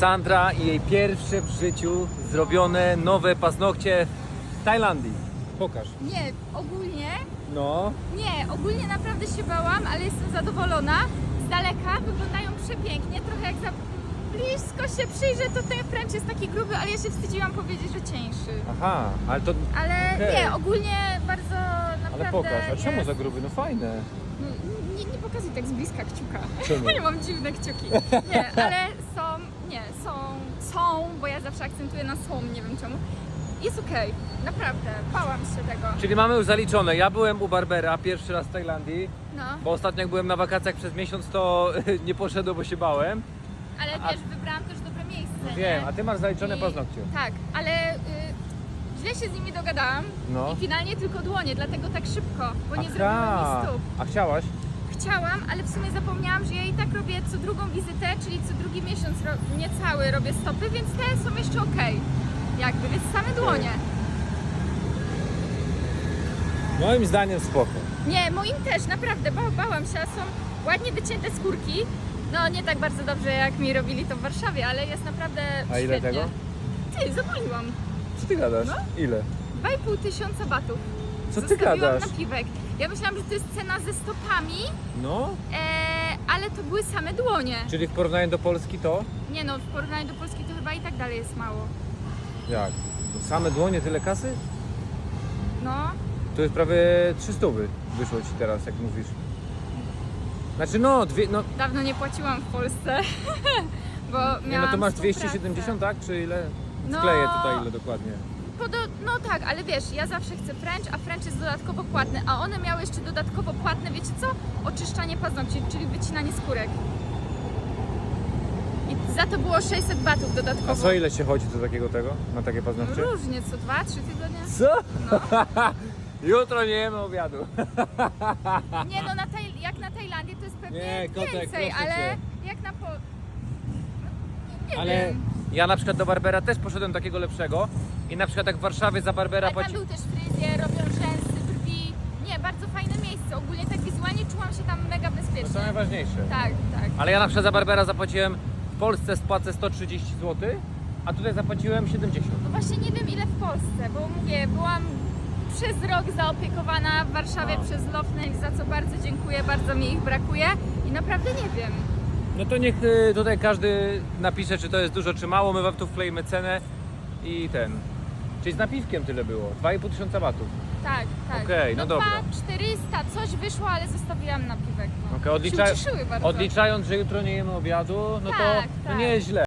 Sandra i jej pierwsze w życiu zrobione nowe paznokcie w Tajlandii. Pokaż. Nie, ogólnie, No. nie, ogólnie naprawdę się bałam, ale jestem zadowolona. Z daleka wyglądają przepięknie, trochę jak za blisko się przyjrzę, to ten French jest taki gruby, ale ja się wstydziłam powiedzieć, że cieńszy. Aha, ale to... Ale Okej. nie, ogólnie bardzo naprawdę Ale pokaż, a czemu jest... za gruby? No fajne. No, nie, nie pokazuj tak z bliska kciuka. Czemu? nie mam dziwne kciuki. Nie, ale są, nie, są, są, bo ja zawsze akcentuję na są, nie wiem czemu. Jest okej, naprawdę, bałam się tego. Czyli mamy już zaliczone. Ja byłem u Barbera pierwszy raz w Tajlandii, No, bo ostatnio jak byłem na wakacjach przez miesiąc, to nie poszedłem, bo się bałem. ale A- też wybrałam też dobre miejsce, Wiem, nie? a ty masz zaliczone I- paznokcie. Tak, ale y, źle się z nimi dogadałam No. i finalnie tylko dłonie, dlatego tak szybko, bo nie zrobiłam mi stóp. A chciałaś? Chciałam, ale w sumie zapomniałam, że ja i tak robię co drugą wizytę, czyli co drugi miesiąc, ro- nie cały robię stopy, więc te są jeszcze okej. Jakby, więc same dłonie. Moim zdaniem spoko. Nie, moim też, naprawdę, ba bałam się, a są ładnie wycięte skórki. No nie tak bardzo dobrze jak mi robili to w Warszawie, ale jest naprawdę A ile świetnie. tego? Ty, zapaliłam. Co ty gadasz? No. Ile? 2,5 tysiąca batów. Co ty Zostawiłam gadasz? Ja myślałam, że to jest cena ze stopami, No, e, ale to były same dłonie. czyli w porównaniu do Polski to? Nie no, w porównaniu do Polski to chyba i tak dalej jest mało. Jak? Same dłonie, tyle kasy? No, To jest prawie 300 by wyszło ci teraz, jak mówisz. Znaczy no, dwie, no, dawno nie płaciłam w Polsce, bo miałam nie, no to masz współpracę. 270, tak? Czy ile? No. Wkleję tutaj ile dokładnie. No tak, ale wiesz, ja zawsze chcę French, a French jest dodatkowo płatny, a one miały jeszcze dodatkowo płatne, wiecie co? Oczyszczanie paznokci, czyli wycinanie skórek. I za to było 600 batów dodatkowo. A co ile się chodzi do takiego tego? Na takie paznokcie? Różnie, co dwa, trzy tygodnie? Co? Jutro nie jemy obiadu. Nie no, na Taj- jak na Tajlandię to jest pewnie Nie, kotek, więcej, ale cię. jak na po... Nie Ale wiem. ja na przykład do Barbera też poszedłem takiego lepszego i na przykład jak w Warszawie za Barbera Ale tam płaci... był też fryzjer, robią rzęsy, brwi. Nie, bardzo fajne miejsce. Ogólnie tak wizualnie czułam się tam mega To bezpiecznie. są najważniejsze. Tak, tak. Ale ja na przykład za Barbera zapłaciłem w Polsce spłacę 130 zł, a tutaj zapłaciłem 70. No właśnie nie wiem ile w Polsce, bo mówię, byłam przez rok zaopiekowana w Warszawie A. przez Lofnel, za co bardzo dziękuję, bardzo mi ich brakuje i naprawdę nie wiem. No to niech y, tutaj każdy napisze, czy to jest dużo, czy mało. My wam tu wkleimy cenę i ten. Czyli z napiwkiem tyle było. 2,5 tysiąca batów. Tak, tak. Okej, no dobra. 400, coś wyszło, ale zostawiłam na piwek. No. Okej, odlicza... Się ucieszyły bardzo. odliczając, że jutro nie jemy obiadu, no to Tak, no tak. nie jest źle.